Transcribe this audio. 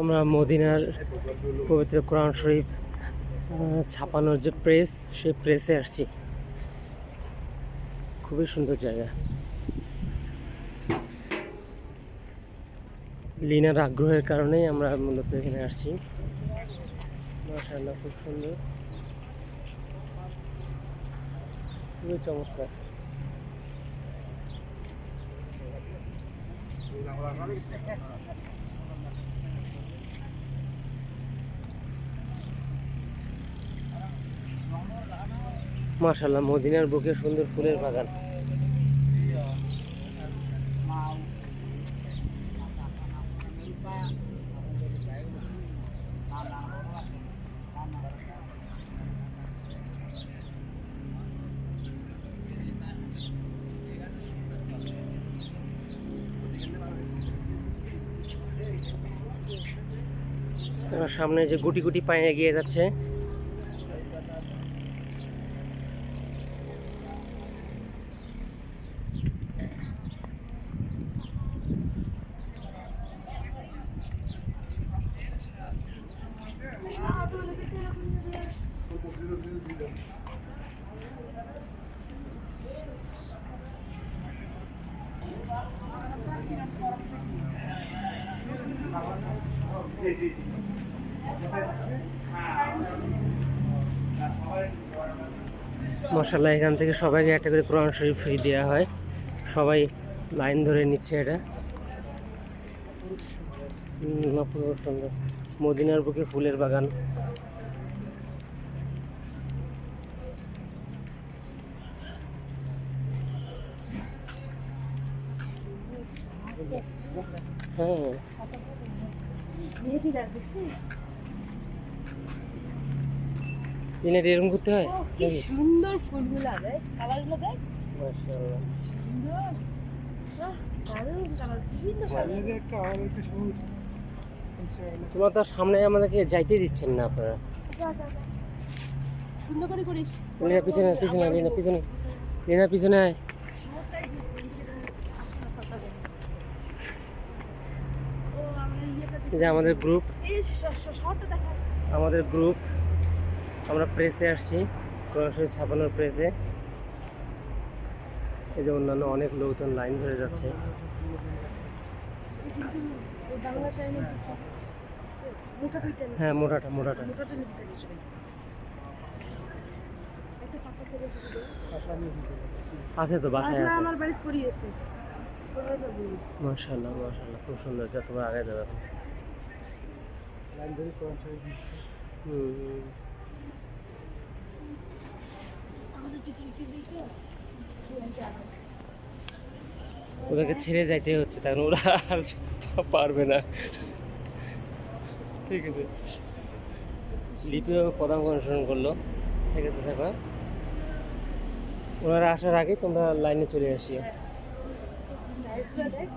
আমরা মদিনার পবিত্র কোরআন শরীফ ছাপানোর যে প্রেস, সেই প্রেসে আসছি। খুবই সুন্দর জায়গা। লিনার আগ্রহের কারণেই আমরা মূলত এখানে আসছি। মাশাআল্লাহ, খুব সুন্দর। খুবই চমৎকার। মাশাআল্লাহ মদিনার বুকে সুন্দর ফুলের বাগান। সামনে যে গুটি গুটি পায়ে এগিয়ে যাচ্ছে মশাল্লাহ এখান থেকে সবাইকে একটা করে কোরআন শরীফ ফ্রি দেওয়া হয়। সবাই লাইন ধরে নিচ্ছে এটা। সুন্দর মদিনার বুকে ফুলের বাগান। হ্যাঁ। এরকম করতে হয়? কি সুন্দর ফুলগুলো দেখ কালারগুলো দেখ। মাশাআল্লাহ। সুন্দর। দারুণ কালার। বিভিন্ন কালার একটা আমার একটা সবুজ তোমার তো সামনে আমাদেরকে যাইতে দিচ্ছেন না আপনারা। পিছনে পিছনে পিছনে। লিনা, পিছনে যে আমাদের গ্রুপ। আমাদের গ্রুপ আমরা প্রেসে আসছি। কোরআন শরীফ ছাপানোর প্রেসে এই যে অন্যান্য অনেক লোকজন লাইন ধরে যাচ্ছে। হ্যাঁ মোটাটা মোটাটা। আছে তো বাসায়, আছে খুব সুন্দর যা, তোমরা আগে যাবে। আমাদের পিছনে কি দিতে ওদেরকে ছেড়ে যাইতে হচ্ছে তাই ওরা আর পারবে না। ঠিক আছে। লিপিও পদাঙ্ক অনুসরণ করল। ঠিক আছে, থাকো? ওনারা আসার আগে তোমরা লাইনে চলে আসি নাইস দেখ